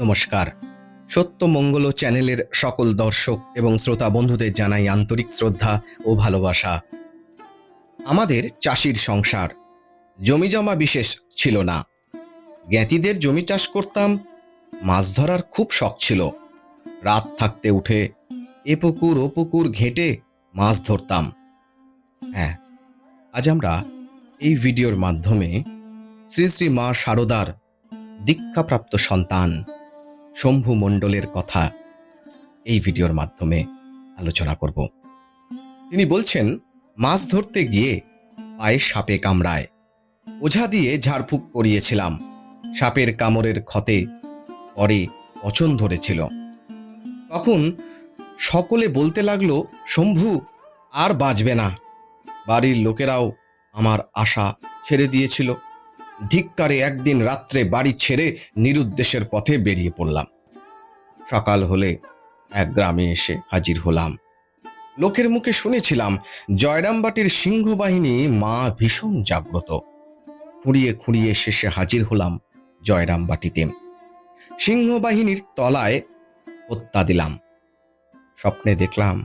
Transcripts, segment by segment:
নমস্কার। সত্যমঙ্গল চ্যানেলের সকল দর্শক এবং শ্রোতা বন্ধুদের জানাই আন্তরিক শ্রদ্ধা ও ভালোবাসা। আমাদের চাষির সংসার। জমি জমা বিশেষ ছিল না। জ্ঞাতিদের জমি চাষ করতাম, মাছ ধরার খুব শখ ছিল। রাত থাকতে উঠে এ পুকুর ও পুকুর ঘেঁটে মাছ ধরতাম। হ্যাঁ আজ আমরা এই ভিডিওর মাধ্যমে শ্রী শ্রী মা শারদার দীক্ষাপ্রাপ্ত সন্তান শম্ভু মণ্ডলের কথা এই ভিডিওর মাধ্যমে আলোচনা করব। তিনি বলছেন, মাছ ধরতে গিয়ে পায়ে সাপে কামড়ায়। ওঝা দিয়ে ঝাড়ফুঁক করিয়েছিলাম। সাপের কামড়ের ক্ষতে পরে পচন ধরেছিল। তখন সকলে বলতে লাগল, শম্ভু, আর বাঁচবে না। বাড়ির লোকেরাও আমার আশা ছেড়ে দিয়েছিল। ধিক্কারে একদিন রাত্রে বাড়ি ছেড়ে নিরুদ্দেশের পথে বেরিয়ে পড়লাম। সকাল হলে এক গ্রামে এসে হাজির হলাম। লোকের মুখে শুনেছিলাম জয়রামবাটির সিংহবাহিনী মা ভীষণ জাগ্রত। খুঁড়িয়ে খুঁড়িয়ে শেষে হাজির হলাম জয়রামবাটিতে। সিংহবাহিনীর তলায় হত্যা দিলাম। স্বপ্নে দেখলাম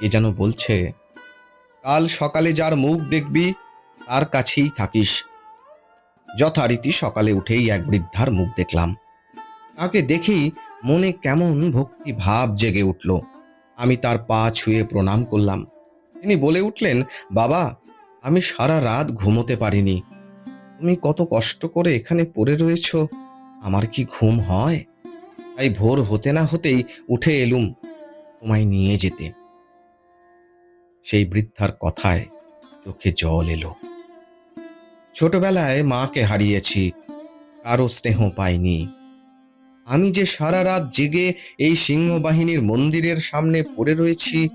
এ যেন বলছে, কাল সকালে যার মুখ দেখবি, তার কাছেই থাকিস। যথারীতি সকালে উঠেই এক বৃদ্ধার মুখ দেখলাম। তাকে দেখেই মনে কেমন ভক্তি ভাব জেগে উঠল। আমি তার পা ছুঁয়ে প্রণাম করলাম। তিনি বলে উঠলেন, বাবা, আমি সারা রাত ঘুমোতে পারিনি। তুমি কত কষ্ট করে এখানে পড়ে রয়েছ। আমার কি ঘুম হয়? তাই ভোর হতে না হতেই উঠে এলুম, তোমায় নিয়ে যেতে। সেই বৃদ্ধার কথায় চোখে জল এলো। ছোটবেলায় মাকে হারিয়েছি, কারও স্নেহ পাইনি। আমি যে সারা রাত জেগে এই সিংহবাহিনীর মন্দিরের সামনে পড়ে রয়েছি,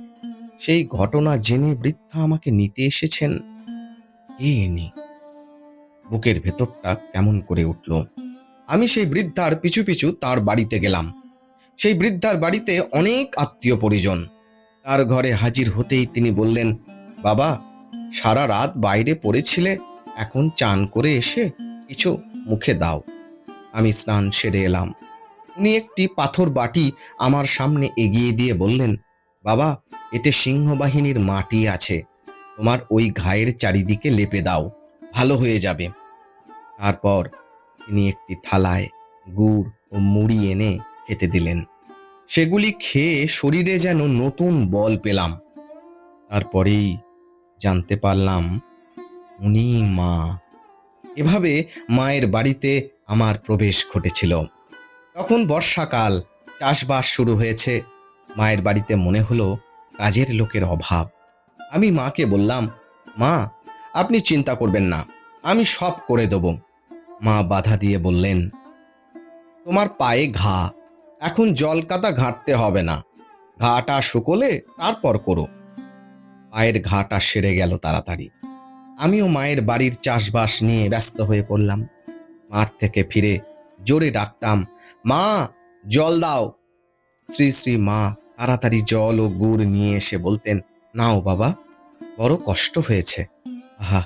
সেই ঘটনা জেনে বৃদ্ধা আমাকে নিতে এসেছেন। কে ইনি? বুকের ভেতরটা কেমন করে উঠল। আমি সেই বৃদ্ধার পিছু পিছু তার বাড়িতে গেলাম। সেই বৃদ্ধার বাড়িতে অনেক আত্মীয় পরিজন। তার ঘরে হাজির হতেই তিনি বললেন, বাবা, সারা রাত বাইরে পড়েছিলে এখন চান করে এসে কিছু মুখে দাও। আমি স্নান সেরে এলাম। উনি একটি পাথর বাটি আমার সামনে এগিয়ে দিয়ে বললেন, বাবা, এতে সিংহবাহিনীর মাটি আছে। তোমার ওই ঘায়ের চারিদিকে লেপে দাও, ভালো হয়ে যাবে। তারপর তিনি একটি থালায় গুড় ও মুড়ি এনে খেতে দিলেন। সেগুলি খেয়ে শরীরে যেন নতুন বল পেলাম। তারপরেই জানতে পারলাম উনি মা। এভাবে মায়ের বাড়িতে আমার প্রবেশ ঘটেছিল। তখন বর্ষাকাল, চাষবাস শুরু হয়েছে। মায়ের বাড়িতে মনে হলো কাজের লোকের অভাব। আমি মাকে বললাম, মা, আপনি চিন্তা করবেন না, আমি সব করে দেব। মা বাধা দিয়ে বললেন, তোমার পায়ে ঘা, এখন জল কাদা ঘাঁটতে হবে না। ঘাটা শুকোলে তারপর করো। পায়ের ঘাটা সেরে গেল তাড়াতাড়ি। আমিও মায়ের বাড়ির চাষবাস নিয়ে ব্যস্ত হয়ে পড়লাম। মাঠ থেকে ফিরে জোরে ডাকতাম, মা, জল দাও। শ্রী শ্রী মা তাড়াতাড়ি জল ও গুড় নিয়ে এসে বলতেন, নাও বাবা, বড় কষ্ট হয়েছে। আহা,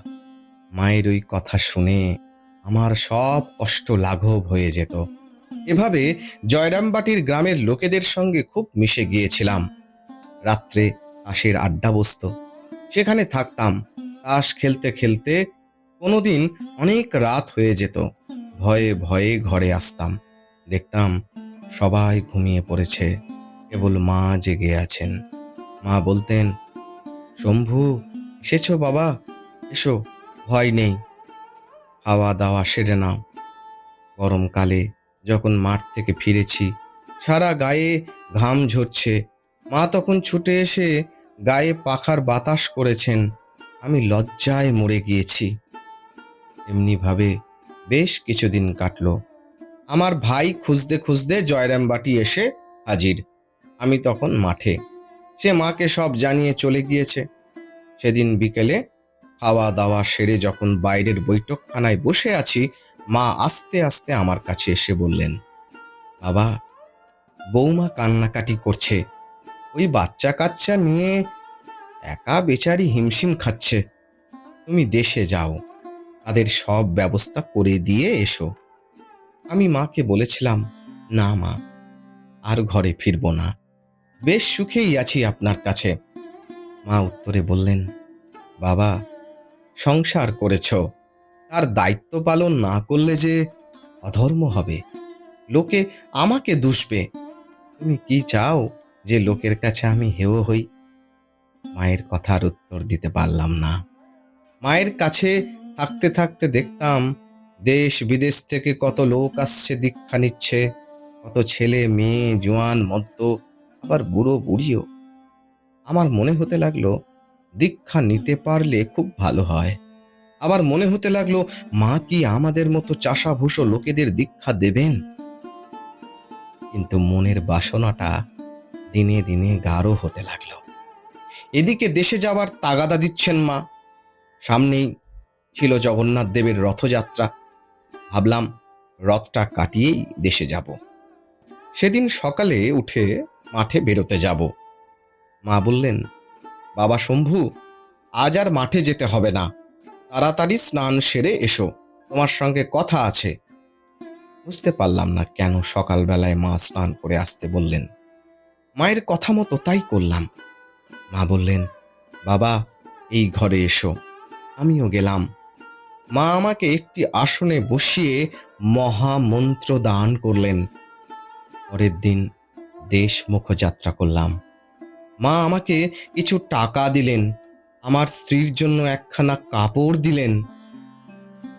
মায়ের ওই কথা শুনে আমার সব কষ্ট লাঘব হয়ে যেত। এভাবে জয়রামবাটির গ্রামের লোকেদের সঙ্গে খুব মিশে গিয়েছিলাম। রাত্রে তাসের আড্ডা বসত সেখানে থাকতাম। তাস খেলতে খেলতে কোনোদিন অনেক রাত হয়ে যেত। ভয়ে ভয়ে ঘরে আসতাম। দেখতাম সবাই ঘুমিয়ে পড়েছে। কেবল মা জেগে আছেন। মা বলতেন, শম্ভু, এসেছ বাবা? এসো, ভয় নেই। খাওয়া দাওয়া সেরে নাও। গরমকালে যখন মাঠ থেকে ফিরেছি, সারা গায়ে ঘাম ঝরছে। মা তখন ছুটে এসে গায়ে পাখার বাতাস করেছেন। আমি লজ্জায় মরে গিয়েছি। এমনিভাবে বেশ কিছুদিন কাটলো। আমার ভাই খুঁজতে খুঁজতে জয়রামবাটি এসে হাজির। আমি তখন মাঠে। সে মাকে সব জানিয়ে চলে গিয়েছে। সেদিন বিকেলে খাওয়া দাওয়া সেরে যখন বাইরের বৈঠকখানায় বসে আছি, মা আস্তে আস্তে আমার কাছে এসে বললেন, বাবা, বৌমা কান্নাকাটি করছে। ওই বাচ্চা কাচ্চা নিয়ে একা বেচারি হিমশিম খাচ্ছে। তুমি দেশে যাও, তাদের সব ব্যবস্থা করে দিয়ে এসো। আমি মাকে বলেছিলাম, না মা, আর ঘরে ফিরব না। বেশ সুখেই আছি আপনার কাছে। মা উত্তরে বললেন, বাবা, সংসার করেছ। তার দায়িত্ব পালন না করলে যে অধর্ম হবে। লোকে আমাকে দুষবে। তুমি কি চাও যে লোকের কাছে আমি হেও হই? মায়ের কথার উত্তর দিতে পারলাম না। মায়ের কাছে থাকতে থাকতে দেখতাম, দেশ বিদেশ থেকে কত লোক আসছে, দীক্ষা নিচ্ছে। কত ছেলে, মেয়ে, জোয়ান, মদ্য, আবার বুড়ো, বুড়িও। আমার মনে হতে লাগল, দীক্ষা নিতে পারলে খুব ভালো হয়। আবার মনে হতে লাগল, মা কি আমাদের মতো চাষাভূষো লোকেদের দীক্ষা দেবেন? কিন্তু মনের বাসনাটা দিনে দিনে গাঢ় হতে লাগল। এদিকে দেশে যাওয়ার তাগাদা দিচ্ছেন মা। সামনেই ছিল জগন্নাথ দেবের রথযাত্রা। ভাবলাম রথটা কাটিয়েই দেশে যাব। সেদিন সকালে উঠে মাঠে বেরোতে যাব। মা বললেন, বাবা শম্ভু, আজ আর মাঠে যেতে হবে না। তাড়াতাড়ি স্নান সেরে এসো। তোমার সঙ্গে কথা আছে। বুঝতে পারলাম না কেন সকালবেলায় মা স্নান করে আসতে বললেন। মায়ের কথা মতো তাই করলাম। মা বললেন, বাবা, এই ঘরে এসো। আমিও গেলাম। মা আমাকে একটি আসনে বসিয়ে মহামন্ত্র দান করলেন। পরের দিন দেশমুখ যাত্রা করলাম। মা আমাকে কিছু টাকা দিলেন। আমার স্ত্রীর জন্য একখানা কাপড় দিলেন।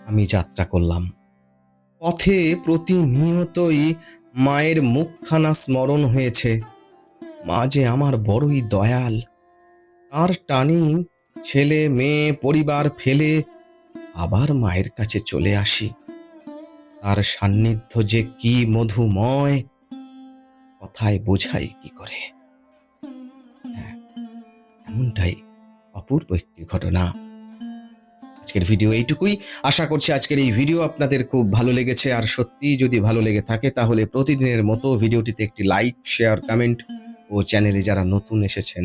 আমি যাত্রা করলাম। পথে প্রতিনিয়তই মায়ের মুখখানা স্মরণ হয়েছে। মা যে আমার বড়ই দয়াল তার টানি ছেলে, মেয়ে, পরিবার ফেলে আবার মায়ের কাছে চলে আসি। তার সান্নিধ্য যে কি মধুময়, কথায় বোঝাই কি করে? হ্যাঁ এমনটাই অপূর্ব একটি ঘটনা। আজকের ভিডিও এইটুকুই। আশা করছি আজকের এই ভিডিও আপনাদের খুব ভালো লেগেছে। আর সত্যিই যদি ভালো লেগে থাকে, তাহলে প্রতিদিনের মতো ভিডিওটিতে একটি লাইক, শেয়ার, কমেন্ট ও চ্যানেলে যারা নতুন এসেছেন